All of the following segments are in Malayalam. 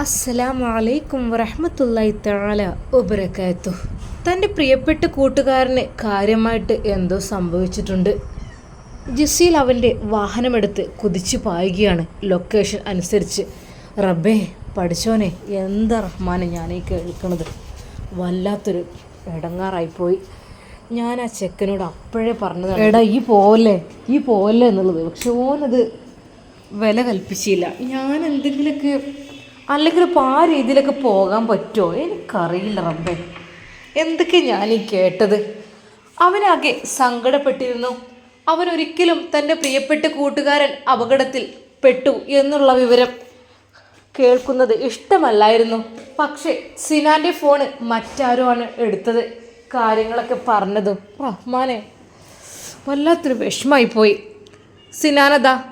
അസ്സലാമു അലൈക്കും വറഹ്മത്തുള്ളാഹി തആല വബറകാത്തു തന്റെ പ്രിയപ്പെട്ട കൂട്ടുകാരന് കാര്യമായിട്ട് എന്തോ സംഭവിച്ചിട്ടുണ്ട്. ജിസീൽ അവന്റെ വാഹനമെടുത്ത് കുതിച്ചു പായുകയാണ്. ലൊക്കേഷൻ അനുസരിച്ച്. റബ്ബേ പഠിച്ചോനെ എന്താ റഹ്മാനെ ഈ കേൾക്കണത്? വല്ലാത്തൊരു ഇടങ്ങാറായിപ്പോയി ഞാൻ ആ ചെക്കനോട് അപ്പോഴേ പറഞ്ഞത് എടാ ഈ പോലെ ഈ പോലെ എന്നുള്ളത്. പക്ഷെ ഓനത് വില കൽപ്പിച്ചില്ല. ഞാൻ എന്തെങ്കിലുമൊക്കെ അല്ലെങ്കിൽ ഇപ്പോൾ ആ രീതിയിലൊക്കെ പോകാൻ പറ്റുമോ എനിക്കറിയില്ല റബ്ബേ. എന്തൊക്കെ ഞാൻ ഈ കേട്ടത്? അവനാകെ സങ്കടപ്പെട്ടിരുന്നു. അവനൊരിക്കലും തന്റെ പ്രിയപ്പെട്ട കൂട്ടുകാരൻ അപകടത്തിൽ പെട്ടു എന്നുള്ള വിവരം കേൾക്കുന്നത് ഇഷ്ടമല്ലായിരുന്നു. പക്ഷേ സിനാന്റെ ഫോണ് മറ്റാരോ ആണ് എടുത്തത്? കാര്യങ്ങളൊക്കെ പറഞ്ഞതും. റഹ്മാനെ വല്ലാത്തൊരു വിഷമായി പോയി. സിനാനതാ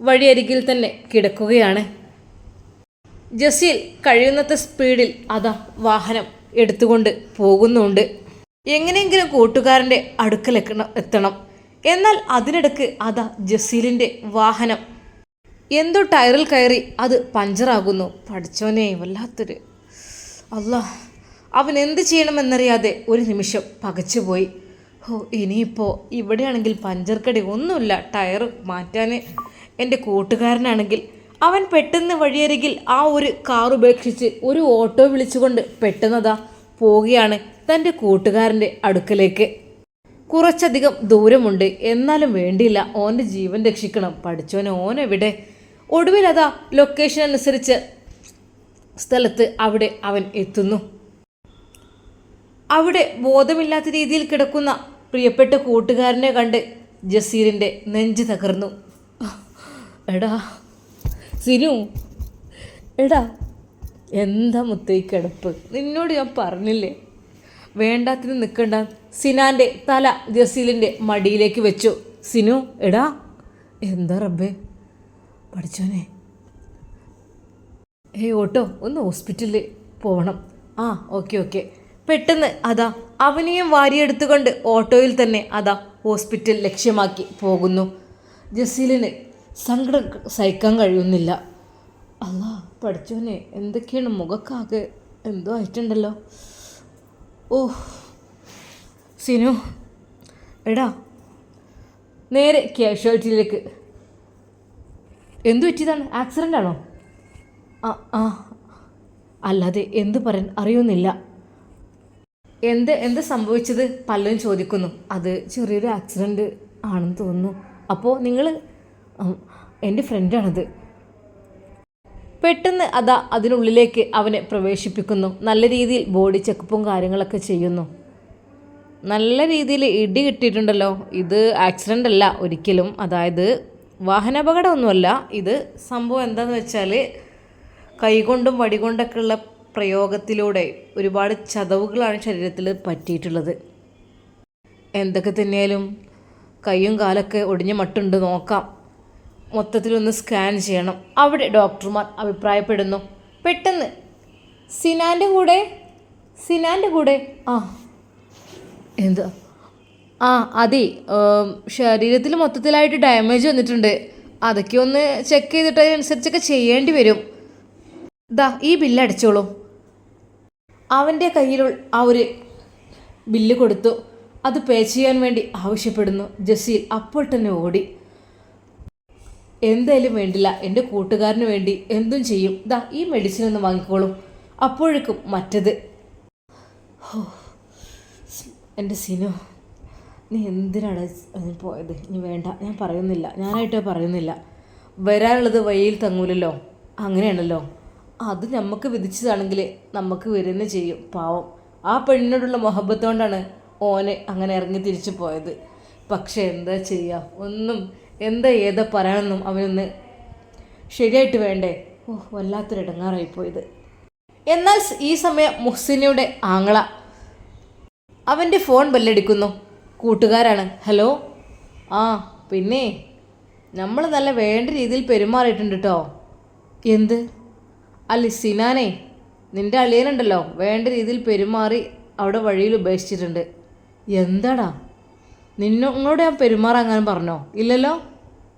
വഴിയരികിൽ തന്നെ കിടക്കുകയാണ്. ജസീൽ കഴിയുന്നത്തെ സ്പീഡിൽ അതാ വാഹനം എടുത്തുകൊണ്ട് പോകുന്നുണ്ട്. എങ്ങനെയെങ്കിലും കൂട്ടുകാരന്റെ അടുക്കലെക്കണം എത്തണം. എന്നാൽ അതിനിടക്ക് അതാ ജസീലിന്റെ വാഹനം. എന്തോ ടയറിൽ കയറി അത് പഞ്ചറാകുന്നു. പഠിച്ചോനെ വല്ലാത്തൊരു അല്ലാ അവൻ എന്ത് ചെയ്യണമെന്നറിയാതെ ഒരു നിമിഷം പകച്ചുപോയി. ഓ ഇനിയിപ്പോൾ ഇവിടെയാണെങ്കിൽ പഞ്ചർക്കടി ഒന്നുമില്ല. ടയർ മാറ്റാൻ എന്റെ കൂട്ടുകാരനാണെങ്കിൽ അവൻ പെട്ടെന്ന് വഴിയരികിൽ ആ ഒരു കാർ ഉപേക്ഷിച്ച് ഒരു ഓട്ടോ വിളിച്ചുകൊണ്ട് പെട്ടെന്നതാ പോവുകയാണ് തന്റെ കൂട്ടുകാരന്റെ അടുക്കലേക്ക്. കുറച്ചധികം ദൂരമുണ്ട് എന്നാലും വേണ്ടിയില്ല. ഓന്റെ ജീവൻ രക്ഷിക്കണം. പഠിച്ചോനെ ഓനെവിടെ? ഒടുവിലതാ ലൊക്കേഷൻ അനുസരിച്ച് സ്ഥലത്ത് അവിടെ അവൻ എത്തുന്നു. അവിടെ ബോധമില്ലാത്ത രീതിയിൽ കിടക്കുന്ന പ്രിയപ്പെട്ട കൂട്ടുകാരനെ കണ്ട് ജസീറിന്റെ നെഞ്ച് തകർന്നു. എടാ സിനു എടാ എന്താ മുത്തേ കിടപ്പ്? നിന്നോട് ഞാൻ പറഞ്ഞില്ലേ? വേണ്ടാത്തിന് നിൽക്കണ്ട സിനാന്റെ തല ജസീലിന്റെ മടിയിലേക്ക് വെച്ചു. സിനു എടാ എന്താ റബ്ബേ? പഠിച്ചോനെ. ഏയ് ഓട്ടോ ഒന്ന് ഹോസ്പിറ്റലിൽ പോകണം ആ ഓക്കെ ഓക്കെ. പെട്ടെന്ന് അതാ അവനെയും വാരിയെടുത്തുകൊണ്ട് ഓട്ടോയിൽ തന്നെ അതാ ഹോസ്പിറ്റൽ ലക്ഷ്യമാക്കി പോകുന്നു. ജസീലിന് സങ്കടം സഹിക്കാൻ കഴിയുന്നില്ല. അല്ലാ പഠിച്ചോനെ എന്തൊക്കെയാണ് മുഖക്കാകെ? എന്തോ ആയിട്ടുണ്ടല്ലോ. ഓ സിനു എടാ നേരെ ക്യാഷ്വാലിറ്റിയിലേക്ക് എന്തു പറ്റിയതാണ്? ആക്സിഡന്റ് ആണോ? ആ ആ. അല്ലാതെ എന്ത് പറയാൻ അറിയുന്നില്ല. എന്ത് എന്ത് സംഭവിച്ചത്? പലരും ചോദിക്കുന്നു. അത് ചെറിയൊരു ആക്സിഡന്റ് ആണെന്ന് തോന്നുന്നു. അപ്പോൾ നിങ്ങൾ എന്റെ ഫ്രണ്ടാണത്. പെട്ടെന്ന് അതാ അതിനുള്ളിലേക്ക് അവനെ പ്രവേശിപ്പിക്കുന്നു. നല്ല രീതിയിൽ ബോഡി ചെക്കപ്പും കാര്യങ്ങളൊക്കെ ചെയ്യുന്നു. നല്ല രീതിയിൽ ഇടി കിട്ടിയിട്ടുണ്ടല്ലോ. ഇത് ആക്സിഡന്റ് അല്ല ഒരിക്കലും. അതായത് വാഹനാപകടമൊന്നുമല്ല. ഇത് സംഭവം എന്താണെന്ന് വെച്ചാൽ കൈകൊണ്ടും വടികൊണ്ടൊക്കെ ഉള്ള പ്രയോഗത്തിലൂടെ ഒരുപാട് ചതവുകളാണ് ശരീരത്തിൽ പറ്റിയിട്ടുള്ളത്. എന്തൊക്കെ തന്നെയാലും കൈയും കാലൊക്കെ ഒടിഞ്ഞ മട്ടുണ്ട് നോക്കാം. മൊത്തത്തിലൊന്ന് സ്കാൻ ചെയ്യണം. അവിടെ ഡോക്ടർമാർ അഭിപ്രായപ്പെടുന്നു. പെട്ടെന്ന്. സിനാന്റെ കൂടെ? സിനാന്റെ കൂടെ? ആ. എന്താ? ആ അതെ. ശരീരത്തിൽ മൊത്തത്തിലായിട്ട് ഡാമേജ് വന്നിട്ടുണ്ട്. അതൊക്കെ ഒന്ന് ചെക്ക് ചെയ്തിട്ട് അതിനനുസരിച്ചൊക്കെ ചെയ്യേണ്ടി വരും. ദാ ഈ ബില്ല് അടിച്ചോളൂ. അവന്റെ കയ്യിലുള്ള ആ ഒരു ബില്ല് കൊടുത്തു. അത് പേ ചെയ്യാൻ വേണ്ടി ആവശ്യപ്പെടുന്നു. ജസീൽ അപ്പോൾ തന്നെ ഓടി. എന്തായാലും വേണ്ടില്ല എന്റെ കൂട്ടുകാരന് വേണ്ടി എന്തും ചെയ്യും. ദാ ഈ മെഡിസിൻ ഒന്ന് വാങ്ങിക്കോളും. അപ്പോഴേക്കും മറ്റത്. എന്റെ സിനു നീ എന്തിനാണ് അതിന് പോയത്? ഇനി വേണ്ട ഞാൻ പറയുന്നില്ല ഞാനായിട്ട് പറയുന്നില്ല. വരാനുള്ളത് വഴിയിൽ തങ്ങൂലല്ലോ അങ്ങനെയാണല്ലോ. അത് നമുക്ക് വിധിച്ചതാണെങ്കിൽ നമുക്ക് വരുന്ന ചെയ്യും പാവം. ആ പെണ്ണിനോടുള്ള മൊഹബത്ത് കൊണ്ടാണ് ഓനെ അങ്ങനെ ഇറങ്ങി തിരിച്ചു പോയത്. പക്ഷേ എന്താ ചെയ്യുക ഒന്നും എന്താ ഏതാ പറയാനൊന്നും അവനൊന്ന് ശരിയായിട്ട് വേണ്ടേ? ഓ വല്ലാത്തൊരു ഇടങ്ങാറായിപ്പോയത് എന്നാൽ ഈ സമയം മുഹ്സിനയുടെ ആങ്ങള അവന്റെ ഫോൺ ബെല്ലടിക്കുന്നു. കൂട്ടുകാരാണ്. ഹലോ? ആ പിന്നെ? നമ്മൾ നല്ല വേണ്ട രീതിയിൽ പെരുമാറിയിട്ടുണ്ട് കേട്ടോ എന്ത്? അല്ല സിനാനെ നിന്റെ അളിയനുണ്ടല്ലോ. വേണ്ട രീതിയിൽ പെരുമാറി അവിടെ വഴിയിൽ ഉപേക്ഷിച്ചിട്ടുണ്ട്. എന്താടാ? നിന്നോട് ഞാൻ പെരുമാറാൻ അങ്ങനെ പറഞ്ഞോ? ഇല്ലല്ലോ?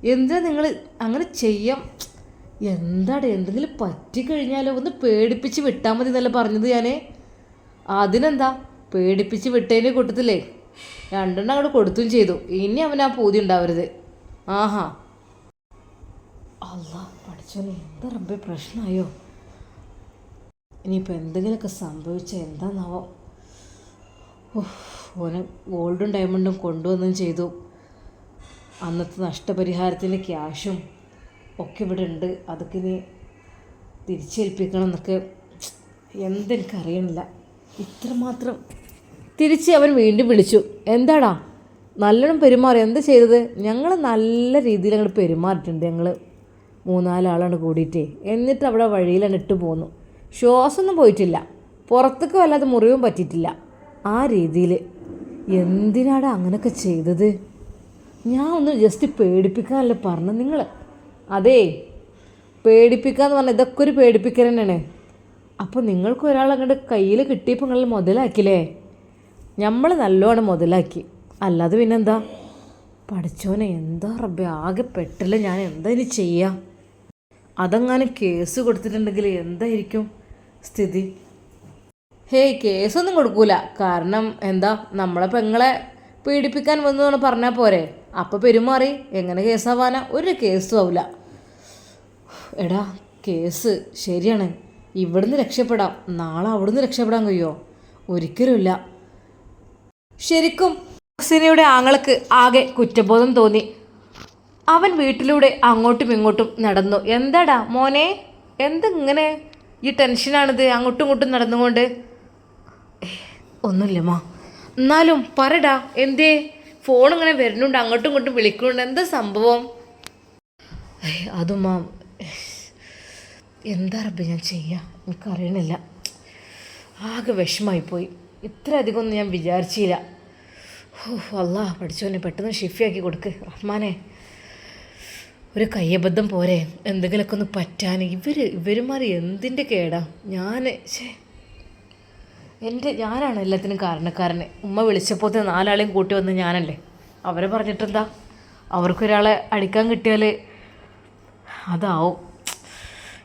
എന്തിനാ നിങ്ങൾ അങ്ങനെ ചെയ്യാം? എന്താണ് എന്തെങ്കിലും പറ്റിക്കഴിഞ്ഞാലോ? ഒന്ന് പേടിപ്പിച്ച് വിട്ടാൽ മതി എന്നല്ല പറഞ്ഞത് ഞാൻ അതിനെന്താ? പേടിപ്പിച്ച് വിട്ടതിന്റെ കൂട്ടത്തിലേ. രണ്ടെണ്ണം അങ്ങോട്ട് കൊടുത്തും ചെയ്തു. ഇനി അവൻ ആ പൂതി ഉണ്ടാവരുത്. ആഹാ. അല്ല പഠിച്ചോ എന്താ റബ്ബെ പ്രശ്നമായോ ഇനിയിപ്പോൾ എന്തെങ്കിലുമൊക്കെ സംഭവിച്ചാൽ എന്താണാവോ ഉഫ്, ഓനെ ഗോൾഡും ഡയമണ്ടും കൊണ്ടുവന്നും ചെയ്തു. അന്നത്തെ നഷ്ടപരിഹാരത്തിന്റെ ക്യാഷും ഒക്കെ ഇവിടെ ഉണ്ട്. അതൊക്കെ ഇനി തിരിച്ചേൽപ്പിക്കണം എന്നൊക്കെ എന്തെനിക്കറിയണില്ല. ഇത്രമാത്രം തിരിച്ച് അവൻ വീണ്ടും വിളിച്ചു. എന്താടാ? നല്ലോണം പെരുമാറി. എന്ത് ചെയ്തത്? ഞങ്ങൾ നല്ല രീതിയിൽ ഞങ്ങൾ പെരുമാറിയിട്ടുണ്ട് ഞങ്ങൾ മൂന്നാലാളാണ് കൂടിയിട്ടേ. എന്നിട്ട് അവിടെ വഴിയിലാണ് ഇട്ട് പോന്നു. ശ്വാസമൊന്നും പോയിട്ടില്ല. പുറത്തേക്ക് വല്ലാതെ മുറിവും പറ്റിയിട്ടില്ല. ആ രീതിയിൽ എന്തിനാടാ അങ്ങനെയൊക്കെ ചെയ്തത്? ഞാൻ ഒന്ന് ജസ്റ്റ് പേടിപ്പിക്കാനല്ല പറഞ്ഞു നിങ്ങൾ അതേ പേടിപ്പിക്കാന്ന് പറഞ്ഞാൽ ഇതൊക്കെ ഒരു പേടിപ്പിക്കൽ തന്നെയാണ്. അപ്പോൾ നിങ്ങൾക്ക് ഒരാൾ അങ്ങോട്ട് കയ്യിൽ കിട്ടിയപ്പോൾ നിങ്ങൾ മുതലാക്കില്ലേ നമ്മൾ നല്ലോണം മുതലാക്കി. അല്ലാതെ പിന്നെന്താ? പഠിച്ചോനെ എന്താ റബ്ബെ ആകെ പെട്ടില്ല ഞാൻ എന്താ ഇനി ചെയ്യുക അതങ്ങനെ കേസ് കൊടുത്തിട്ടുണ്ടെങ്കിൽ എന്തായിരിക്കും സ്ഥിതി? ഹേയ് കേസൊന്നും കൊടുക്കൂല. കാരണം എന്താ? നമ്മളെ പെങ്ങളെ പീഡിപ്പിക്കാൻ വന്നു എന്ന് പറഞ്ഞാൽ പോരെ. അപ്പോൾ പെരുമാറി. എങ്ങനെ കേസാവാനാ ഒരു കേസും ആവില്ല എടാ കേസ് ശരിയാണ്. ഇവിടുന്ന് രക്ഷപ്പെടാം. നാളെ അവിടുന്ന് രക്ഷപ്പെടാൻ കഴിയുമോ ഒരിക്കലുമില്ല ശരിക്കും ഹസിനയുടെ ആങ്ങൾക്ക് ആകെ കുറ്റബോധം തോന്നി. അവൻ വീട്ടിലൂടെ അങ്ങോട്ടും ഇങ്ങോട്ടും നടന്നു. എന്താടാ മോനെ? എന്തിങ്ങനെ ഈ ടെൻഷനാണിത്? അങ്ങോട്ടും ഇങ്ങോട്ടും നടന്നുകൊണ്ട്. ഒന്നുമില്ല മാ. എന്നാലും പറടാ എന്തേ? ഫോൺ ഇങ്ങനെ വരുന്നുണ്ട് അങ്ങോട്ടും ഇങ്ങോട്ടും വിളിക്കുന്നുണ്ട്. എന്താ സംഭവം? അതുമാ എന്താ റബ്ബ് ഞാൻ ചെയ്യാ എനിക്കറിയണില്ല. ആകെ വിഷമായിപ്പോയി. ഇത്ര അധികം ഒന്നും ഞാൻ വിചാരിച്ചില്ല. ഓ അല്ലാ പഠിച്ചോനെ പെട്ടെന്ന് ഷിഫിയാക്കി കൊടുക്ക്. റഹ്മാനെ ഒരു കയ്യബദ്ധം പോരെ. എന്തെങ്കിലുമൊക്കെ ഒന്ന് പറ്റാൻ. ഇവർ ഇവരുമാർ എന്തിന്റെ കേടാ? ഞാൻ ഛേ. എന്റെ ഞാനാണ് എല്ലാത്തിനും കാരണക്കാരനെ. ഉമ്മ വിളിച്ചപ്പോൾ നാലാളെയും കൂട്ടി വന്ന് ഞാനല്ലേ? അവരെ പറഞ്ഞിട്ടെന്താ? അവർക്കൊരാളെ അടിക്കാൻ കിട്ടിയാൽ അതാവും.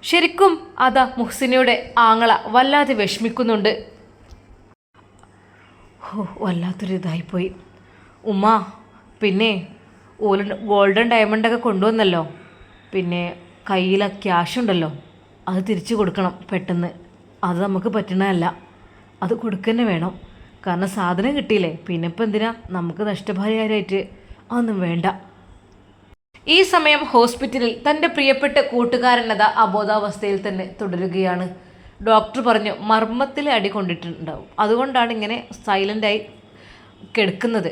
ശരിക്കും അതാ മുഹ്സിനയുടെ ആങ്ങള വല്ലാതെ വിഷമിക്കുന്നുണ്ട്. ഓ വല്ലാത്തൊരു ഇതായിപ്പോയി. ഉമ്മ പിന്നെ ഓല ഗോൾഡൻ ഡയമണ്ടൊക്കെ കൊണ്ടുവന്നല്ലോ. പിന്നെ കയ്യിലെ ക്യാഷ് ഉണ്ടല്ലോ. അത് തിരിച്ചു കൊടുക്കണം പെട്ടെന്ന്. അത് നമുക്ക് പറ്റണതല്ല. അത് കൊടുക്കന്നെ വേണം. കാരണം സാധനം കിട്ടിയില്ലേ? പിന്നെ ഇപ്പം എന്തിനാ? നമുക്ക് നഷ്ടപരിഹാരമായിട്ട് അതൊന്നും വേണ്ട. ഈ സമയം ഹോസ്പിറ്റലിൽ തന്റെ പ്രിയപ്പെട്ട കൂട്ടുകാരനത അബോധാവസ്ഥയിൽ തന്നെ തുടരുകയാണ്. ഡോക്ടർ പറഞ്ഞു മർമ്മത്തിൽ അടി കൊണ്ടിട്ടുണ്ടാവും. അതുകൊണ്ടാണ് ഇങ്ങനെ സൈലന്റായി കിടക്കുന്നത്.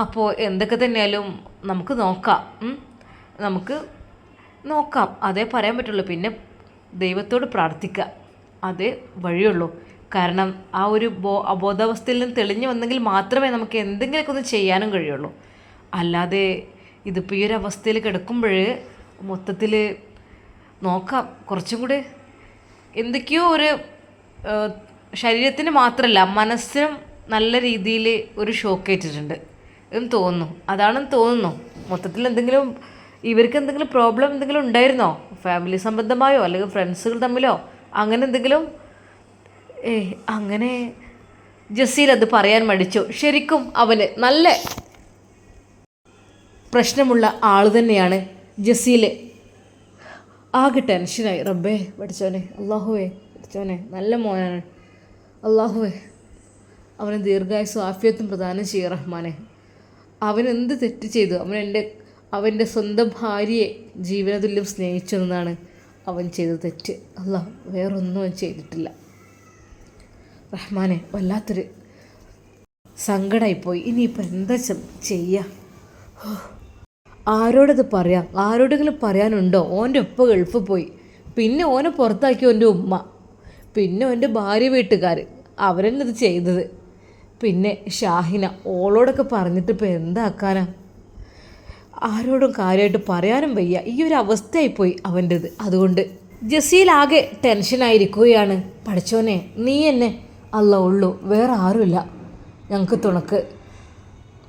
അപ്പോൾ എന്തൊക്കെ തന്നെയാലും നമുക്ക് നോക്കാം. നമുക്ക് നോക്കാം. അതേ പറയാൻ പറ്റുള്ളൂ. പിന്നെ ദൈവത്തോട് പ്രാർത്ഥിക്കുക അതേ വഴിയുള്ളൂ. കാരണം ആ ഒരു ബോ അബോധാവസ്ഥയിൽ നിന്ന് തെളിഞ്ഞു വന്നെങ്കിൽ മാത്രമേ നമുക്ക് എന്തെങ്കിലുമൊക്കെ ഒന്ന് ചെയ്യാനും കഴിയുള്ളൂ. അല്ലാതെ ഇതിപ്പോൾ ഈ ഒരു അവസ്ഥയിൽ കിടക്കുമ്പോൾ മൊത്തത്തിൽ നോക്കാം. കുറച്ചും കൂടി എന്തൊക്കെയോ ഒരു ശരീരത്തിന് മാത്രമല്ല മനസ്സിനും നല്ല രീതിയിൽ ഒരു ഷോക്ക് ഏറ്റിട്ടുണ്ട് എന്ന് തോന്നുന്നു. അതാണെന്ന് തോന്നുന്നു. മൊത്തത്തിൽ എന്തെങ്കിലും ഇവർക്ക് എന്തെങ്കിലും പ്രോബ്ലം എന്തെങ്കിലും ഉണ്ടായിരുന്നോ? ഫാമിലി സംബന്ധമായോ? അല്ലെങ്കിൽ ഫ്രണ്ട്സുകൾ തമ്മിലോ? അങ്ങനെ എന്തെങ്കിലും ഏ അങ്ങനെ ജസീൽ അത് പറയാൻ മടിച്ചു. ശരിക്കും അവന് നല്ല പ്രശ്നമുള്ള ആൾ തന്നെയാണ് ജസീൽ ആകെ ടെൻഷനായി. റബ്ബേ പഠിച്ചോനെ അള്ളാഹുവേ പഠിച്ചോനെ നല്ല മോനാണ്. അള്ളാഹുവേ അവന് ദീർഘായുസും ആഫിയത്തും പ്രദാനം ചെയ്യ റഹ്മാനെ. അവൻ എന്ത് തെറ്റ് ചെയ്തു? അവൻ എന്റെ അവന്റെ സ്വന്തം ഭാര്യയെ ജീവനതുല്യം സ്നേഹിച്ചു എന്നാണ് അവൻ ചെയ്ത തെറ്റ്. അല്ല വേറൊന്നും അവൻ ചെയ്തിട്ടില്ല. റഹ്മാനെ വല്ലാത്തൊരു സങ്കടമായിപ്പോയി ഇനിയിപ്പോൾ എന്താ ചെയ്യുക ആരോടത് പറയാം? ആരോടെങ്കിലും പറയാനുണ്ടോ? ഓന്റെ ഉപ്പ ഗൾഫ് പോയി. പിന്നെ ഓനെ പുറത്താക്കി ഓന്റെ ഉമ്മ. പിന്നെ ഓന്റെ ഭാര്യ വീട്ടുകാർ അവരെന്നെ ഇത് ചെയ്തത്. പിന്നെ ഷാഹിന ഓളോടൊക്കെ പറഞ്ഞിട്ട് ഇപ്പോൾ എന്താക്കാനാ ആരോടും കാര്യമായിട്ട് പറയാനും വയ്യ. ഈ ഒരു അവസ്ഥയായിപ്പോയി അവന്റെത് അതുകൊണ്ട് ജസീലാകെ ടെൻഷനായിരിക്കുകയാണ് പഠിച്ചോനെ നീ എന്നെ അല്ല ഉള്ളൂ. വേറെ ആരുമില്ല. ഞങ്ങൾക്ക് തുണക്ക്.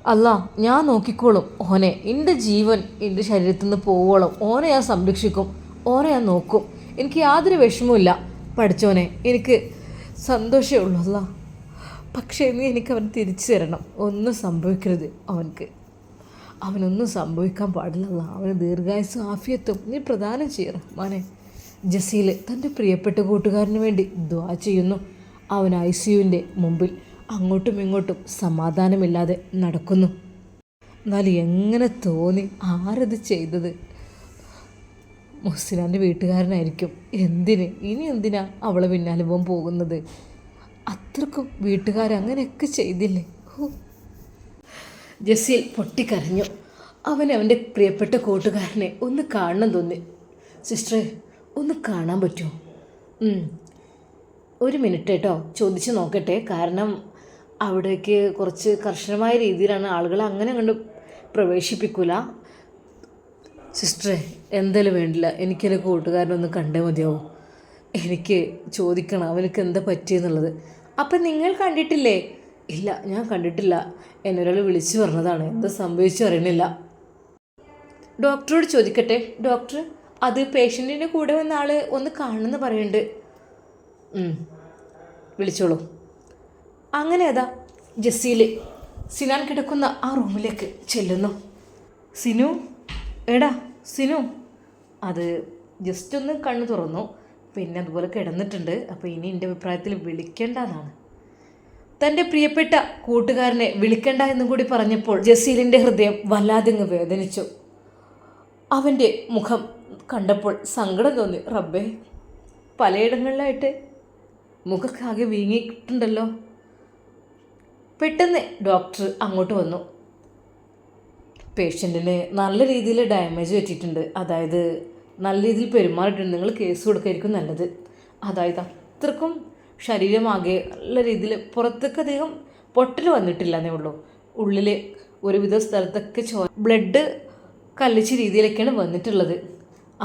അല്ല ഞാൻ നോക്കിക്കോളും. ഓനെ എന്റെ ജീവൻ എന്റെ ശരീരത്തിൽ നിന്ന് പോവോളും. ഓനെ ഞാൻ സംരക്ഷിക്കും. ഓനെ ഞാൻ നോക്കും. എനിക്ക് യാതൊരു വിഷമവുമില്ല. പഠിച്ചോനെ എനിക്ക് സന്തോഷമേ ഉള്ളൂ അല്ല. പക്ഷേ നീ എനിക്ക് അവൻ തിരിച്ചു തരണം. ഒന്നും സംഭവിക്കരുത് അവനക്ക് അവനൊന്നും സംഭവിക്കാൻ പാടില്ലല്ല അവന് ദീർഘായുസ് ആഫിയത്തും നീ പ്രദാനം ചെയ്യണം മാനെ ജസീൽ തന്റെ പ്രിയപ്പെട്ട കൂട്ടുകാരന് വേണ്ടി ദ്വാ ചെയ്യുന്നു. അവൻ ഐ സിയുവിന്റെ മുമ്പിൽ അങ്ങോട്ടും ഇങ്ങോട്ടും സമാധാനമില്ലാതെ നടക്കുന്നു. എന്നാൽ എങ്ങനെ തോന്നി? ആരത് ചെയ്തത്? മുസ്ലിന്റെ വീട്ടുകാരനായിരിക്കും. എന്തിന്? ഇനി എന്തിനാ അവളെ പിന്നാലെ പോകാൻ പോകുന്നത്? അത്രക്കും വീട്ടുകാർ അങ്ങനെയൊക്കെ ചെയ്തില്ലേ? ജസീൽ പൊട്ടിക്കരഞ്ഞു. അവൻ അവന്റെ പ്രിയപ്പെട്ട കൂട്ടുകാരനെ ഒന്ന് കാണണം തോന്നി. സിസ്റ്ററെ ഒന്ന് കാണാൻ പറ്റുമോ. ഒരു മിനിറ്റ് കേട്ടോ. ചോദിച്ച് നോക്കട്ടെ. കാരണം അവിടേക്ക് കുറച്ച് കർശനമായ രീതിയിലാണ് ആളുകളെ അങ്ങനെ കണ്ട് പ്രവേശിപ്പിക്കൂല. സിസ്റ്ററെ എന്തായാലും വേണ്ടില്ല. എനിക്കെന്റെ കൂട്ടുകാരനൊന്ന് കണ്ടേ മതിയാവും. എനിക്ക് ചോദിക്കണം അവനക്ക് എന്താ പറ്റിയെന്നുള്ളത്. അപ്പം നിങ്ങൾ കണ്ടിട്ടില്ലേ? ഇല്ല ഞാൻ കണ്ടിട്ടില്ല. എന്നെ ഒരാൾ വിളിച്ചു പറഞ്ഞതാണ്. എന്താ സംഭവിച്ചു അറിയണില്ല ഡോക്ടറോട് ചോദിക്കട്ടെ. ഡോക്ടർ അത് പേഷ്യന്റിന്റെ കൂടെ വന്ന ആൾ ഒന്ന് കാണുമെന്ന് പറയുന്നുണ്ട്. വിളിച്ചോളൂ. അങ്ങനെ അതാ ജസ്സിയിൽ സിനാൻ കിടക്കുന്ന ആ റൂമിലേക്ക് ചെല്ലുന്നു. സിനു എടാ സിനു. അത് ജസ്റ്റ് ഒന്ന് കണ്ണു തുറന്നു. പിന്നെ അതുപോലെ കിടന്നിട്ടുണ്ട്. അപ്പോൾ ഇനി എന്റെ അഭിപ്രായത്തിൽ വിളിക്കേണ്ടതാണ് തന്റെ പ്രിയപ്പെട്ട കൂട്ടുകാരനെ വിളിക്കണ്ട എന്നും കൂടി പറഞ്ഞപ്പോൾ ജസീലിന്റെ ഹൃദയം വല്ലാതിങ്ങ് വേദനിച്ചു. അവന്റെ മുഖം കണ്ടപ്പോൾ സങ്കടം തോന്നി. റബ്ബേ പലയിടങ്ങളിലായിട്ട് മുഖമൊക്കെ ആകെ വീങ്ങിയിട്ടുണ്ടല്ലോ. പെട്ടെന്ന് ഡോക്ടർ അങ്ങോട്ട് വന്നു. പേഷ്യന്റിന് നല്ല രീതിയിൽ ഡാമേജ് പറ്റിയിട്ടുണ്ട്. അതായത് നല്ല രീതിയിൽ പെരുമാറിയിട്ടുണ്ട്. നിങ്ങൾ കേസ് കൊടുക്കായിരിക്കും നല്ലത്. അതായത് അത്രക്കും ശരീരമാകെ നല്ല രീതിയിൽ പുറത്തേക്ക് അധികം പൊട്ടൽ വന്നിട്ടില്ല എന്നേ ഉള്ളൂ. ഉള്ളിൽ ഒരുവിധ സ്ഥലത്തൊക്കെ ചോ ബ്ലഡ് കല്ലിച്ച രീതിയിലൊക്കെയാണ് വന്നിട്ടുള്ളത്.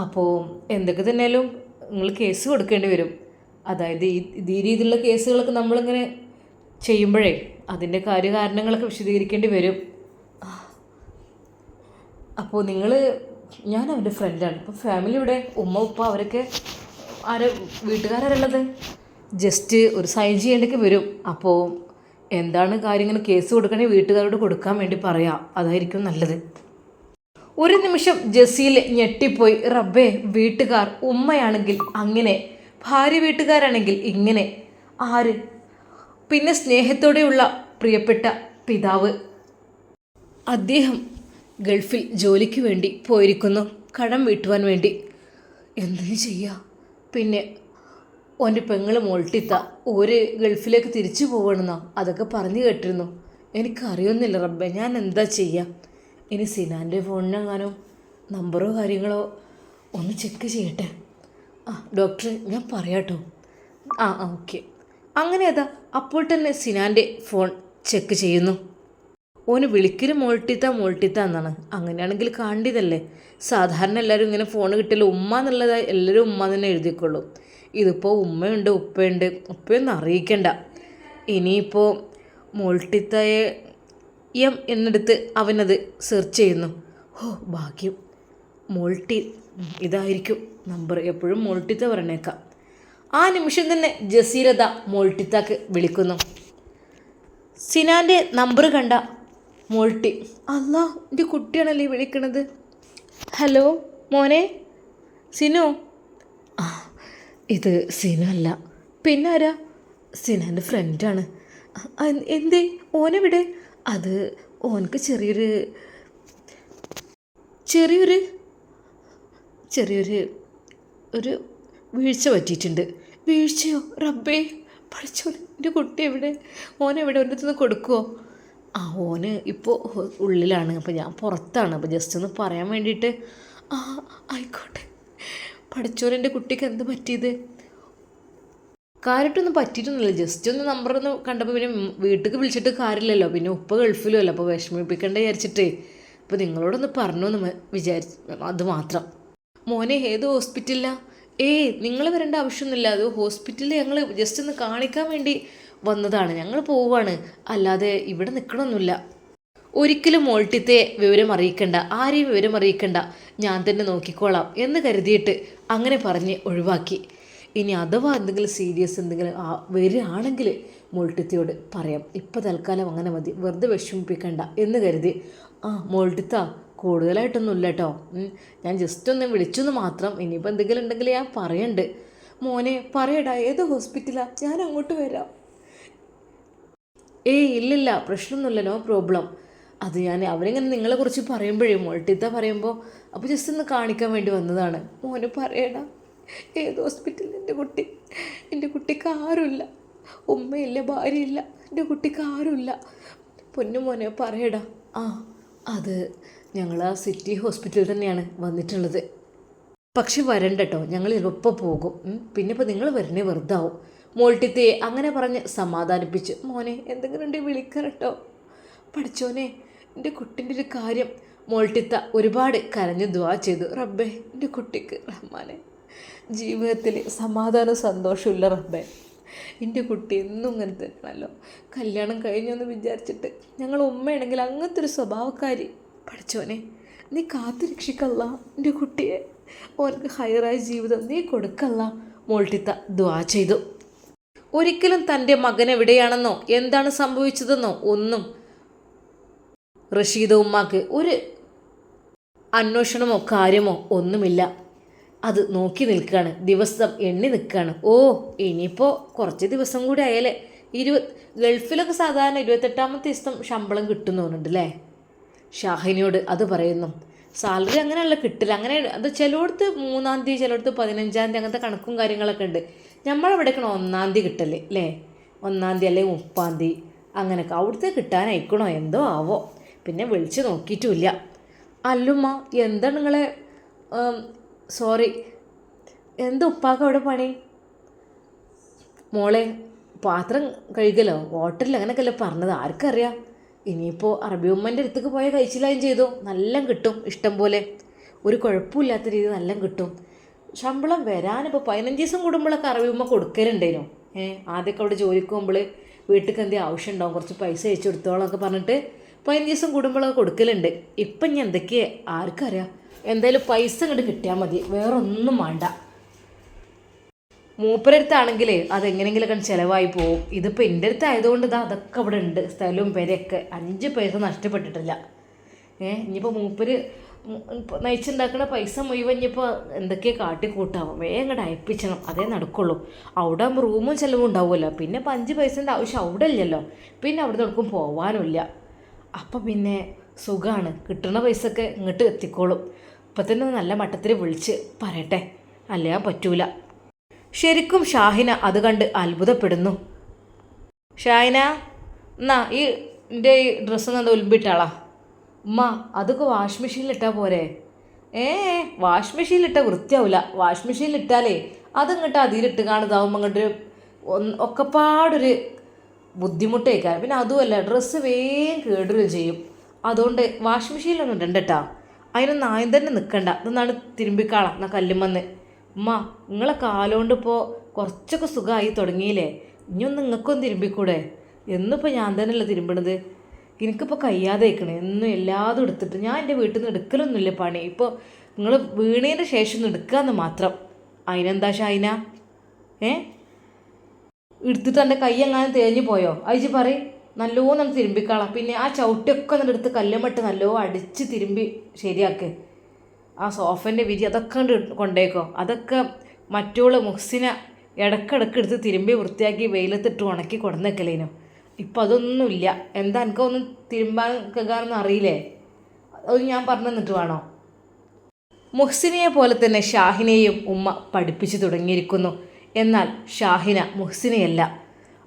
അപ്പോൾ എന്തൊക്കെ തന്നെയാലും നിങ്ങൾ കേസ് കൊടുക്കേണ്ടി വരും. അതായത് ഈ ഈ രീതിയിലുള്ള കേസുകളൊക്കെ നമ്മളിങ്ങനെ ചെയ്യുമ്പോഴേ അതിന്റെ കാര്യകാരണങ്ങളൊക്കെ വിശദീകരിക്കേണ്ടി വരും. അപ്പോൾ നിങ്ങൾ ഞാൻ അവന്റെ ഫ്രണ്ടാണ്. അപ്പോൾ ഫാമിലി ഇവിടെ ഉമ്മ ഉപ്പ അവരൊക്കെ ആരെ വീട്ടുകാരുള്ളത് ജസ്റ്റ് ഒരു സൈൻ ചെയ്യേണ്ടൊക്കെ വരും. അപ്പോൾ എന്താണ് കാര്യം ഇങ്ങനെ കേസ് കൊടുക്കണേ വീട്ടുകാരോട് കൊടുക്കാൻ വേണ്ടി പറയാം. അതായിരിക്കും നല്ലത്. ഒരു നിമിഷം ജസീൽ ഞെട്ടിപ്പോയി. റബ്ബേ വീട്ടുകാർ ഉമ്മയാണെങ്കിൽ അങ്ങനെ ഭാര്യ വീട്ടുകാരാണെങ്കിൽ ഇങ്ങനെ. ആര്? പിന്നെ സ്നേഹത്തോടെയുള്ള പ്രിയപ്പെട്ട പിതാവ്. അദ്ദേഹം ഗൾഫിൽ ജോലിക്ക് വേണ്ടി പോയിരിക്കുന്നു. കടം വീട്ടുവാൻ വേണ്ടി. എന്തിനു ചെയ്യുക പിന്നെ ഓന്റെ പെങ്ങൾ മോൾട്ടിത്ത ഒരു ഗൾഫിലേക്ക് തിരിച്ചു പോകണമെന്നോ അതൊക്കെ പറഞ്ഞു കേട്ടിരുന്നു. എനിക്കറിയൊന്നുമില്ല റബ്ബെ ഞാൻ എന്താ ചെയ്യുക ഇനി സിനാന്റെ ഫോണിനെങ്ങാനോ നമ്പറോ കാര്യങ്ങളോ ഒന്ന് ചെക്ക് ചെയ്യട്ടെ. ആ ഡോക്ടറെ ഞാൻ പറയാട്ടോ. ആ ആ ഓക്കെ. അങ്ങനെ അതാ അപ്പോൾ തന്നെ സിനാന്റെ ഫോൺ ചെക്ക് ചെയ്യുന്നു. ഓന് വിളിക്കൽ മോൾട്ടിത്ത മോൾട്ടിത്ത എന്നാണ്. അങ്ങനെയാണെങ്കിൽ കാണ്ടിതല്ലേ സാധാരണ എല്ലാവരും ഇങ്ങനെ ഫോൺ കിട്ടിയാൽ ഉമ്മ എന്നുള്ളത് എല്ലാവരും ഉമ്മ തന്നെ എഴുതിക്കൊള്ളും. ഇതിപ്പോൾ ഉമ്മയുണ്ട് ഉപ്പയുണ്ട് ഉപ്പയൊന്നും അറിയിക്കണ്ട. ഇനിയിപ്പോൾ മോൾട്ടിത്തയെ എം എന്നെടുത്ത് അവനത് സെർച്ച് ചെയ്യുന്നു. ഓ ഭാഗ്യം. മോൾട്ടി ഇതായിരിക്കും. നമ്പർ എപ്പോഴും മോൾട്ടിത്ത പറഞ്ഞേക്കാം ആ നിമിഷം തന്നെ ജസീരത മോൾട്ടിത്താക്ക് വിളിക്കുന്നു. സിനാന്റെ നമ്പർ കണ്ട മോൾട്ടി അല്ല എന്റെ കുട്ടിയാണല്ലേ വിളിക്കണത്? ഹലോ മോനെ? സിനു. ആ ഇത് സിനു അല്ല. പിന്നെ ആരാ? സിനാന്റെ ഫ്രണ്ടാണ് എന്തേ? ഓനെവിടെ? അത് ഓനക്ക് ചെറിയൊരു ചെറിയൊരു ചെറിയൊരു ഒരു വീഴ്ച പറ്റിയിട്ടുണ്ട്. വീഴ്ചയോ? റബ്ബേ പഠിച്ചോ എന്റെ കുട്ടി എവിടെ? ഓൻ എവിടെ? എന്റെ അടുത്ത് കൊടുക്കുമോ ആ ഓന് ഇപ്പോൾ ഉള്ളിലാണ്. അപ്പോൾ ഞാൻ പുറത്താണ്. അപ്പോൾ ജസ്റ്റ് ഒന്ന് പറയാൻ വേണ്ടിയിട്ട്. ആ ആയിക്കോട്ടെ. പഠിച്ചോൻ എന്റെ കുട്ടിക്ക് എന്ത് പറ്റിയത്? കാര്യമായിട്ടൊന്നും പറ്റിയിട്ടൊന്നുമില്ല. ജസ്റ്റ് ഒന്ന് നമ്പർ ഒന്ന് കണ്ടപ്പോൾ പിന്നെ വീട്ടിലേക്ക് വിളിച്ചിട്ട് കാര്യമില്ലല്ലോ. പിന്നെ ഉപ്പ ഗൾഫിലും അല്ല? അപ്പോൾ വിഷമിപ്പിക്കണ്ട വിചാരിച്ചിട്ടേ. അപ്പോൾ നിങ്ങളോടൊന്ന് പറഞ്ഞു എന്ന് വിചാരിച്ച് അത് മാത്രം. മോനെ ഏത് ഹോസ്പിറ്റലിലാ? ഏയ് നിങ്ങൾ വരേണ്ട ആവശ്യമൊന്നുമില്ല. അത് ഹോസ്പിറ്റലിൽ ഞങ്ങൾ ജസ്റ്റ് ഒന്ന് കാണിക്കാൻ വേണ്ടി വന്നതാണ്. ഞങ്ങൾ പോവാണ്. അല്ലാതെ ഇവിടെ നിൽക്കണമൊന്നുമില്ല ഒരിക്കലും മോൾട്ടിത്തെ വിവരം അറിയിക്കണ്ട. ആരെയും വിവരം അറിയിക്കണ്ട. ഞാൻ തന്നെ നോക്കിക്കോളാം എന്ന് കരുതിയിട്ട് അങ്ങനെ പറഞ്ഞ് ഒഴിവാക്കി. ഇനി അഥവാ എന്തെങ്കിലും സീരിയസ് എന്തെങ്കിലും വരികയാണെങ്കിൽ മോൾട്ടിത്തയോട് പറയാം. ഇപ്പോൾ തൽക്കാലം അങ്ങനെ മതി. വെറുതെ വിഷമിപ്പിക്കണ്ട എന്ന് കരുതി. ആ മോൾട്ടിത്ത കൂടുതലായിട്ടൊന്നുമില്ല കേട്ടോ ഞാൻ ജസ്റ്റ് ഒന്ന് വിളിച്ചെന്ന് മാത്രം. ഇനിയിപ്പോൾ എന്തെങ്കിലും ഉണ്ടെങ്കിൽ ഞാൻ പറയണ്ട്. മോനെ പറയടാ ഏത് ഹോസ്പിറ്റലാണ് ഞാൻ അങ്ങോട്ട് വരാം. ഏയ് ഇല്ലില്ല പ്രശ്നമൊന്നുമില്ല നോ പ്രോബ്ലം അത് ഞാൻ അവരിങ്ങനെ നിങ്ങളെക്കുറിച്ച് പറയുമ്പോഴേ മോൾട്ടിത്ത പറയുമ്പോൾ അപ്പോൾ ജസ്റ്റ് ഒന്ന് കാണിക്കാൻ വേണ്ടി വന്നതാണ്. മോന് പറയടാ ഏത് ഹോസ്പിറ്റലിൽ എന്റെ കുട്ടി? എന്റെ കുട്ടിക്ക് ആരുമില്ല. ഉമ്മയില്ല ഭാര്യയില്ല. എന്റെ കുട്ടിക്ക് ആരുമില്ല. പൊന്നു മോനെ പറയടാ. ആ അത് ഞങ്ങൾ ആ സിറ്റി ഹോസ്പിറ്റലിൽ തന്നെയാണ് വന്നിട്ടുള്ളത്. പക്ഷെ വരണ്ട കേട്ടോ ഞങ്ങൾ എളുപ്പം പോകും. പിന്നെ ഇപ്പോൾ നിങ്ങൾ വരണേ വെറുതാവും. മോൾട്ടിത്തേ അങ്ങനെ പറഞ്ഞ് സമാധാനിപ്പിച്ച് മോനെ എന്തെങ്കിലും ഉണ്ടെങ്കിൽ വിളിക്കണം കേട്ടോ പഠിച്ചോനെ എന്റെ കുട്ടിന്റെ ഒരു കാര്യം. മോൾട്ടിത്ത ഒരുപാട് കരഞ്ഞ് ദ്വാ ചെയ്തു. റബ്ബേ എന്റെ കുട്ടിക്ക് റഹ്മാനെ ജീവിതത്തിൽ സമാധാനം സന്തോഷമില്ല റബ്ബേ. എന്റെ കുട്ടി എന്നും ഇങ്ങനെ തന്നെയാണല്ലോ. കല്യാണം കഴിഞ്ഞു എന്ന് വിചാരിച്ചിട്ട് ഞങ്ങൾ ഉമ്മയാണെങ്കിൽ അങ്ങനത്തെ ഒരു സ്വഭാവക്കാരി. പഠിച്ചോനെ നീ കാത്തു രക്ഷിക്കല്ല എന്റെ കുട്ടിയെ. ഓനക്ക് ഹയറായ ജീവിതം നീ കൊടുക്കല്ല. മോൾട്ടിത്ത ദ്വാ ചെയ്തു. ഒരിക്കലും തന്റെ മകൻ എവിടെയാണെന്നോ എന്താണ് സംഭവിച്ചതെന്നോ ഒന്നും റഷീദ ഉമ്മാക്ക് ഒരു അന്വേഷണമോ കാര്യമോ ഒന്നുമില്ല. അത് നോക്കി നിൽക്കുകയാണ് ദിവസം എണ്ണി നിൽക്കുകയാണ് ഓ ഇനിയിപ്പോൾ കുറച്ച് ദിവസം കൂടി ആയാലേ ഇരുപത് ഗൾഫിലൊക്കെ സാധാരണ ഇരുപത്തെട്ടാമത്തെ ദിവസം ശമ്പളം കിട്ടുന്നു തോന്നുന്നുണ്ട് അല്ലേ? ഷാഹിനിയോട് അത് പറയുന്നു. സാലറി അങ്ങനെയല്ല കിട്ടില്ല. അങ്ങനെ അത് ചിലയിടത്ത് മൂന്നാം തീയതി ചിലയിടത്ത് പതിനഞ്ചാം തീയതി അങ്ങനത്തെ കണക്കും കാര്യങ്ങളൊക്കെ ഉണ്ട്. നമ്മളെവിടെയൊക്കെ ഒന്നാം തീയതി കിട്ടല്ലേ അല്ലേ? ഒന്നാം തീയതി അല്ലെങ്കിൽ മുപ്പാം തീയതി അങ്ങനെയൊക്കെ. അവിടുത്തെ കിട്ടാനായിക്കണോ? എന്തോ ആവോ? പിന്നെ വിളിച്ച് നോക്കിയിട്ടുമില്ല അല്ലുമ്മ എന്താ നിങ്ങളെ സോറി എന്താ ഉപ്പാക്ക് അവിടെ പണി? മോളെ പാത്രം കഴുകലോ? ഹോട്ടലിൽ അങ്ങനെയൊക്കെയല്ലേ പറഞ്ഞത്? ആർക്കറിയാം? ഇനിയിപ്പോൾ അറബി ഉമ്മന്റെ അടുത്തേക്ക് പോയാൽ കഴിച്ചില്ലായും ചെയ്തു? നല്ല കിട്ടും ഇഷ്ടം പോലെ. ഒരു കുഴപ്പമില്ലാത്ത രീതി നല്ല കിട്ടും. ശമ്പളം വരാനിപ്പോൾ പതിനഞ്ച് ദിവസം കൂടുമ്പോഴൊക്കെ അറബി ഉമ്മ കൊടുക്കലുണ്ടേനു? ഏഹ് ആദ്യമൊക്കെ അവിടെ ജോലിക്ക് പോകുമ്പോൾ വീട്ടിൽ എന്തെങ്കിലും ആവശ്യം ഉണ്ടാവും കുറച്ച് പൈസ അയച്ചു കൊടുത്തോളൊക്കെ പറഞ്ഞിട്ട് പതിനഞ്ച് ദിവസം കൂടുമ്പോഴൊക്കെ കൊടുക്കലുണ്ട്. ഇപ്പം ഞാൻ എന്തൊക്കെയാ? ആർക്കറിയാം. എന്തായാലും പൈസ ഇങ്ങോട്ട് കിട്ടിയാൽ മതി. വേറൊന്നും വേണ്ട. മൂപ്പരടുത്താണെങ്കിൽ അതെങ്ങനെയെങ്കിലൊക്കെ ചിലവായി പോവും. ഇതിപ്പോൾ എന്റെ അടുത്ത് ആയതുകൊണ്ട് ഇതാ അതൊക്കെ അവിടെ ഉണ്ട്. സ്ഥലവും പെരയൊക്കെ. അഞ്ച് പൈസ നഷ്ടപ്പെട്ടിട്ടില്ല. ഏഹ് ഇനിയിപ്പോൾ മൂപ്പര് നയിച്ചുണ്ടാക്കുന്ന പൈസ മുഴുവൻ ഇനിയിപ്പോൾ എന്തൊക്കെയാ കാട്ടിക്കൂട്ടാവും. വേഗം അങ്ങോട്ട് അയപ്പിച്ചണം. അതേ നടക്കുള്ളൂ. അവിടെ റൂമും ചിലവും ഉണ്ടാവുമല്ലോ. പിന്നെ ഇപ്പം അഞ്ച് പൈസേന്റെ ആവശ്യം അവിടെ ഇല്ലല്ലോ. പിന്നെ അവിടെ നിൽക്കും പോവാനുമില്ല. അപ്പം പിന്നെ സുഖമാണ് കിട്ടുന്ന പൈസയൊക്കെ ഇങ്ങോട്ട് എത്തിക്കോളും. ഇപ്പം തന്നെ നല്ല മട്ടത്തിൽ വിളിച്ച് പറയട്ടെ. അല്ലേ പറ്റൂല. ശരിക്കും ഷാഹിന അത് കണ്ട് അത്ഭുതപ്പെടുന്നു. ഷാഹിന എന്നാ ഈ എന്റെ ഈ ഡ്രസ്സ് നിന്ന് ഉൽബിട്ടാളാ ഉമ്മ അതൊക്കെ വാഷ് മെഷീനിലിട്ടാൽ പോരെ. ഏ വാഷ് മെഷീനിലിട്ടാൽ വൃത്തിയാവില്ല വാഷ് മെഷീനിലിട്ടാലേ അതിങ്ങോട്ട് അതിലിട്ട് കാണുന്നതാവുമ്പോൾ അങ്ങോട്ട് ഒക്കെപ്പാടൊരു ബുദ്ധിമുട്ടേക്കാരം. പിന്നെ അതുമല്ല ഡ്രസ്സ് വേഗം കേടുകയും ചെയ്യും. അതുകൊണ്ട് വാഷിംഗ് മെഷീനിലൊന്നും ഇടണ്ടട്ടാ അതിനൊന്നും ആദ്യം തന്നെ നിൽക്കണ്ട ഇതൊന്നാണ് തിരുമ്പിക്കാളാം. കല്ലും കല്ലുമെന്ന് ഉമ്മ നിങ്ങളെ കാലുകൊണ്ട് ഇപ്പോൾ കുറച്ചൊക്കെ സുഖമായി തുടങ്ങിയില്ലേ? ഇനിയൊന്ന് നിങ്ങൾക്കൊന്ന് തിരുമ്പിക്കൂടെ? എന്നിപ്പോൾ ഞാൻ തന്നെയല്ല തിരുമ്പണത്? എനിക്കിപ്പോൾ കയ്യാതെ നിൽക്കണേ എന്നും എല്ലാതും എടുത്തിട്ട് ഞാൻ എന്റെ വീട്ടിൽ നിന്ന് എടുക്കലൊന്നുമില്ല പണി. ഇപ്പോൾ നിങ്ങൾ വീണതിന്റെ ശേഷം ഒന്ന് എടുക്കാമെന്ന് മാത്രം. അതിനെന്താ ഷൈന? ഏ? എടുത്തിട്ട് എന്റെ കൈ എങ്ങാനും തേഞ്ഞു പോയോ? അയച്ച് പറയും. നല്ലോണം തിരുമ്പിക്കളാം. പിന്നെ ആ ചവിട്ടിയൊക്കെ എന്നിട്ട് എടുത്ത് കല്ലുമട്ട് നല്ലോ അടിച്ച് തിരുമ്പി ശരിയാക്ക്. ആ സോഫന്റെ വിരി അതൊക്കെ കണ്ട് കൊണ്ടേക്കോ. അതൊക്കെ മറ്റുള്ള മുഹ്സിന ഇടക്കിടക്ക് എടുത്ത് തിരുമ്പി വൃത്തിയാക്കി വെയിലത്തിട്ട് ഉണക്കി കൊടുന്നേക്കലേനു. ഇപ്പം അതൊന്നുമില്ല. എന്താ എനിക്കൊന്നും തിരുമ്പാൻ കേൾക്കാനൊന്നും അറിയില്ലേ? അത് ഞാൻ പറഞ്ഞു തന്നിട്ട് വേണോ? മുഹ്സിനെ പോലെ തന്നെ ഷാഹിനെയും ഉമ്മ പഠിപ്പിച്ചു തുടങ്ങിയിരിക്കുന്നു. എന്നാൽ ഷാഹിന മുഹ്സിനെയല്ല.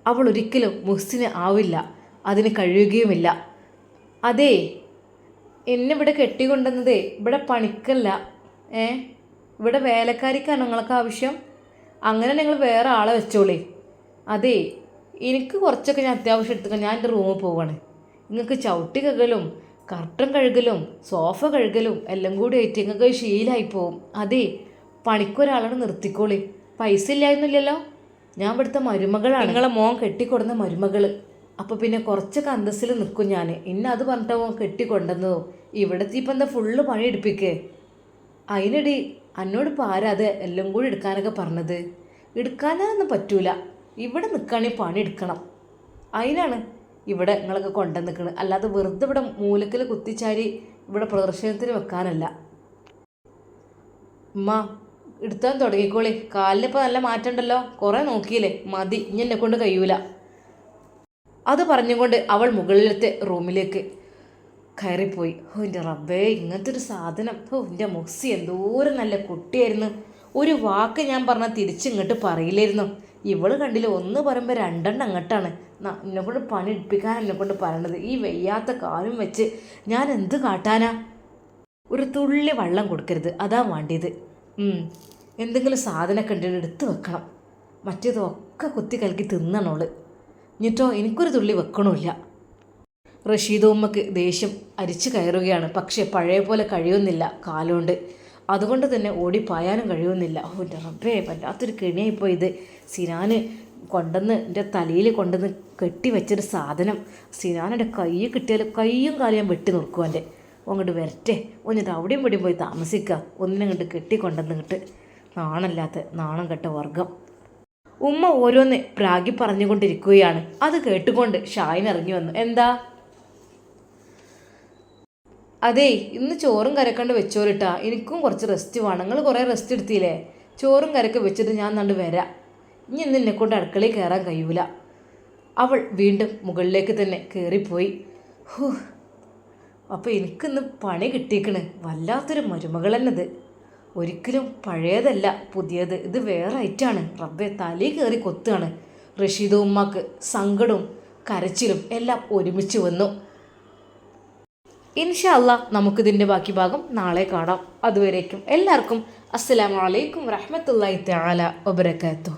അവൾ ഒരിക്കലും മുഹ്സിന് ആവില്ല. അതിന് കഴിയുകയുമില്ല. അതേ എന്നെ ഇവിടെ കെട്ടിക്കൊണ്ടുവന്നതേ? ഇവിടെ പണിക്കല്ല. ഏ? ഇവിടെ വേലക്കാരിക്കാണ് നിങ്ങൾക്ക് ആവശ്യം. അങ്ങനെ നിങ്ങൾ വേറെ ആളെ വെച്ചോളേ. അതെ എനിക്ക് കുറച്ചൊക്കെ ഞാൻ അത്യാവശ്യം എടുത്തു ഞാൻ എന്റെ റൂമിൽ പോവാണ്. നിങ്ങൾക്ക് ചവിട്ടി കഴുകലും കർട്ടൻ കഴുകലും സോഫ കഴുകലും എല്ലാം കൂടി ആയിട്ട് നിങ്ങൾക്ക് ശീലമായി പോവും. അതേ പണിക്കൊരാളാണ് നിർത്തിക്കോളി. പൈസ ഇല്ലായിരുന്നില്ലല്ലോ ഞാൻ ഇവിടുത്തെ മരുമകളാണ്. നിങ്ങളെ മോൻ കെട്ടിക്കൊടുന്ന മരുമകൾ അപ്പോൾ പിന്നെ കുറച്ചൊക്കെ അന്തസ്സിൽ നിൽക്കും ഞാൻ ഇന്ന അത് പറഞ്ഞിട്ടോ കെട്ടിക്കൊണ്ടെന്നോ ഇവിടെ ഇപ്പം എന്താ ഫുള്ള് പണി എടുപ്പിക്കേ അതിനിടി എന്നോട് ഇപ്പോൾ ആരാ അത് എല്ലാം കൂടി എടുക്കാനൊക്കെ പറഞ്ഞത്? എടുക്കാനൊന്നും പറ്റൂല. ഇവിടെ നിൽക്കുകയാണെങ്കിൽ പണി എടുക്കണം. അതിനാണ് ഇവിടെ നിങ്ങളൊക്കെ കൊണ്ടു നിൽക്കുന്നത് അല്ലാതെ വെറുതെ ഇവിടെ മൂലക്കൽ കുത്തിച്ചാരി ഇവിടെ പ്രദർശനത്തിന് വെക്കാനല്ല. ഉമ്മ എടുത്താൻ തുടങ്ങിക്കോളി. കാലിലിപ്പോൾ നല്ല മാറ്റമുണ്ടല്ലോ കുറേ നോക്കിയില്ലേ? മതി. ഇനി എന്നെ കൊണ്ട് കഴിയൂല. അത് പറഞ്ഞുകൊണ്ട് അവൾ മുകളിലത്തെ റൂമിലേക്ക് കയറിപ്പോയി. ഓ എന്റെ റബ്ബേ ഇങ്ങനത്തെ ഒരു സാധനം. ഓ എന്റെ മുക്സി എന്തോരം നല്ല കുട്ടിയായിരുന്നു. ഒരു വാക്ക് ഞാൻ പറഞ്ഞാൽ തിരിച്ചിങ്ങോട്ട് പറയില്ലായിരുന്നു. ഇവൾ കണ്ടില്ല ഒന്ന് പറയുമ്പോൾ രണ്ടെണ്ണം അങ്ങോട്ടാണ്. എന്നെ കൊണ്ട് പണി എടുപ്പിക്കാൻ എന്നെ കൊണ്ട് പറയണത്. ഈ വെയ്യാത്ത കാലും വെച്ച് ഞാൻ എന്ത് കാട്ടാനാ? ഒരു തുള്ളി വെള്ളം കൊടുക്കരുത്. അതാ വേണ്ടിയത്. എന്തെങ്കിലും സാധനമൊക്കെ കണ്ടിട്ട് എടുത്ത് വെക്കണം. മറ്റേതൊക്കെ കുത്തി കലക്കി തിന്നണോൾ എന്നിട്ടോ എനിക്കൊരു തുള്ളി വെക്കണമില്ല. റഷീദ് ഉമ്മക്ക് ദേഷ്യം അരിച്ചു കയറുകയാണ്. പക്ഷേ പഴയ പോലെ കഴിയുന്നില്ല കാലുകൊണ്ട്. അതുകൊണ്ട് തന്നെ ഓടിപ്പായാനും കഴിയുന്നില്ല. ഓ റബ്ബേ വല്ലാത്തൊരു കെണിയായിപ്പോയി ഇത്. സിനാന് കൊണ്ടുവന്ന് എന്റെ തലയിൽ കൊണ്ടുവന്ന് കെട്ടി വെച്ചൊരു സാധനം. സിനാനുടെ കൈ കിട്ടിയാൽ കൈയും കാലും ഞാൻ വെട്ടി നോക്കും എന്റെ അങ്ങോട്ട് വരട്ടെ. ഒന്നിട്ട് അവിടെയും ഇവിടെയും പോയി താമസിക്കുക. ഒന്നിനങ്ങോട്ട് കെട്ടി കൊണ്ടുവന്നിട്ട് നാണല്ലാത്ത നാണം കെട്ട വർഗം. ഉമ്മ ഓരോന്ന് പ്രാഗി പറഞ്ഞുകൊണ്ടിരിക്കുകയാണ്. അത് കേട്ടുകൊണ്ട് ഷായൻ ഇറങ്ങി വന്നു. എന്താ? അതേ ഇന്ന് ചോറും കരക്കണ്ട് വെച്ചോരിട്ടാ എനിക്കും കുറച്ച് റെസ്റ്റ് വേണം. നിങ്ങൾ കുറേ റെസ്റ്റ് എടുത്തില്ലേ? ചോറും കരക്ക് വെച്ചിട്ട് ഞാൻ നണ്ട് വരാം. ഇനി ഇന്ന് എന്നെ കൊണ്ട് അടുക്കളയിൽ കയറാൻ കഴിയൂല. അവൾ വീണ്ടും മുകളിലേക്ക് തന്നെ കയറിപ്പോയി ഹൂ അപ്പോൾ എനിക്കിന്ന് പണി കിട്ടിയേക്കണ്. വല്ലാത്തൊരു മരുമകൾ ഒരിക്കലും പഴയതല്ല പുതിയത്. ഇത് വേറെ ഐറ്റാണ് റബ്ബെ തലി കയറി കൊത്തുകയാണ് റഷീദ് ഉമ്മാക്ക് സങ്കടവും കരച്ചിലും എല്ലാം ഒരുമിച്ച് വന്നു. ഇൻഷാ അല്ലാ നമുക്കിതിന്റെ ബാക്കി ഭാഗം നാളെ കാണാം. അതുവരേക്കും എല്ലാവർക്കും അസ്സലാമലൈക്കും വറഹമത്തല്ലാഹി തആല വബറകാതുഹു.